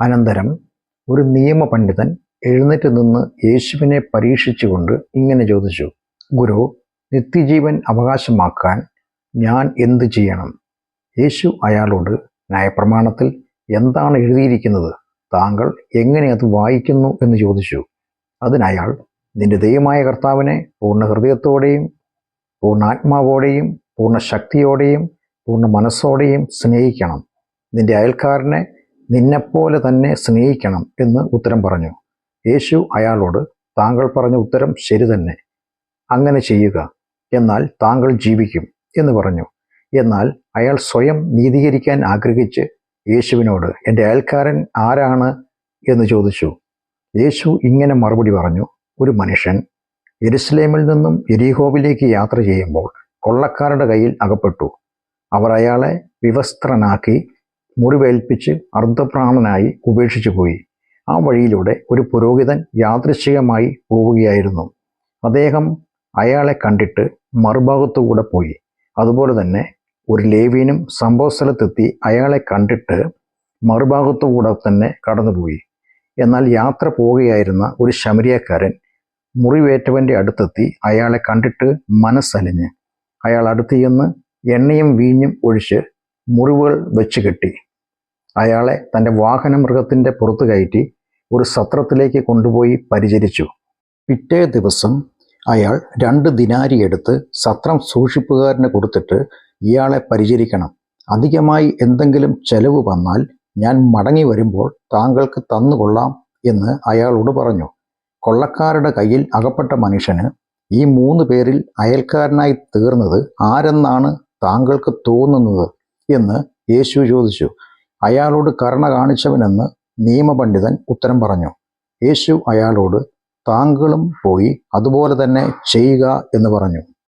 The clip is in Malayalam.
അനന്തരം ഒരു നിയമപണ്ഡിതൻ എഴുന്നേറ്റ് നിന്ന് യേശുവിനെ പരീക്ഷിച്ചുകൊണ്ട് ഇങ്ങനെ ചോദിച്ചു ഗുരു നിത്യജീവൻ അവകാശമാക്കാൻ ഞാൻ എന്ത് ചെയ്യണം? യേശു അയാളോട് ന്യായപ്രമാണത്തിൽ എന്താണ് എഴുതിയിരിക്കുന്നത്? താങ്കൾ എങ്ങനെ അത് വായിക്കുന്നു? എന്ന് ചോദിച്ചു. അതിനയാൾ നിന്റെ ദൈവമായ കർത്താവിനെ പൂർണ ഹൃദയത്തോടെയും പൂർണ ആത്മാവോടെയും പൂർണ ശക്തിയോടെയും പൂർണ മനസ്സോടെയും സ്നേഹിക്കണം. നിന്റെ അയൽക്കാരനെ നിന്നെപ്പോലെ തന്നെ സ്നേഹിക്കണം എന്ന് ഉത്തരം പറഞ്ഞു. യേശു അയാളോട് താങ്കൾ പറഞ്ഞ ഉത്തരം ശരി തന്നെ. അങ്ങനെ ചെയ്യുക. എന്നാൽ താങ്കൾ ജീവിക്കും എന്ന് പറഞ്ഞു. എന്നാൽ അയാൾ സ്വയം നീതീകരിക്കാൻ ആഗ്രഹിച്ച് യേശുവിനോട് എന്റെ അയൽക്കാരൻ ആരാണ്? എന്ന് ചോദിച്ചു. യേശു ഇങ്ങനെ മറുപടി പറഞ്ഞു. ഒരു മനുഷ്യൻ എരുസലേമിൽ നിന്നും എരീഹോവിലേക്ക് യാത്ര ചെയ്യുമ്പോൾ കൊള്ളക്കാരുടെ കയ്യിൽ അകപ്പെട്ടു. അവർ അയാളെ വിവസ്ത്രനാക്കി മുറിവേൽപ്പിച്ച് അർദ്ധപ്രാണനായി ഉപേക്ഷിച്ചു പോയി. ആ വഴിയിലൂടെ ഒരു പുരോഹിതൻ യാദൃശ്ചികമായി പോവുകയായിരുന്നു. അദ്ദേഹം അയാളെ കണ്ടിട്ട് മറുഭാഗത്തുകൂടെ പോയി. അതുപോലെ തന്നെ ഒരു ലേവീനും സംഭവസ്ഥലത്തെത്തി അയാളെ കണ്ടിട്ട് മറുഭാഗത്തുകൂടെ തന്നെ കടന്നുപോയി. എന്നാൽ യാത്ര പോവുകയായിരുന്ന ഒരു ശമരിയക്കാരൻ മുറിവേറ്റവന്റെ അടുത്തെത്തി അയാളെ കണ്ടിട്ട് മനസ്സലിഞ്ഞ്. അയാൾ അടുത്ത് ചെന്ന് എണ്ണയും വീഞ്ഞും ഒഴിച്ച് മുറിവുകൾ വെച്ച് കെട്ടി. അയാളെ തന്റെ വാഹന മൃഗത്തിന്റെ പുറത്ത് കയറ്റി ഒരു സത്രത്തിലേക്ക് കൊണ്ടുപോയി പരിചരിച്ചു. പിറ്റേ ദിവസം അയാൾ രണ്ട് ദിനാരി എടുത്ത് സത്രം സൂക്ഷിപ്പുകാരന് കൊടുത്തിട്ട് ഇയാളെ പരിചരിക്കണം. അധികമായി എന്തെങ്കിലും ചെലവ് വന്നാൽ ഞാൻ മടങ്ങി വരുമ്പോൾ താങ്കൾക്ക് തന്നുകൊള്ളാം എന്ന് അയാളോട് പറഞ്ഞു. കൊള്ളക്കാരുടെ കയ്യിൽ അകപ്പെട്ട മനുഷ്യന് ഈ മൂന്ന് പേരിൽ അയൽക്കാരനായി തീർന്നത് ആരെന്നാണ് താങ്കൾക്ക് തോന്നുന്നത്? എന്ന് യേശു ചോദിച്ചു. അയാളോട് കരുണ കാണിച്ചവനെന്ന് നിയമപണ്ഡിതൻ ഉത്തരം പറഞ്ഞു. യേശു അയാളോട് താങ്കളും പോയി അതുപോലെ തന്നെ ചെയ്യുക എന്ന് പറഞ്ഞു.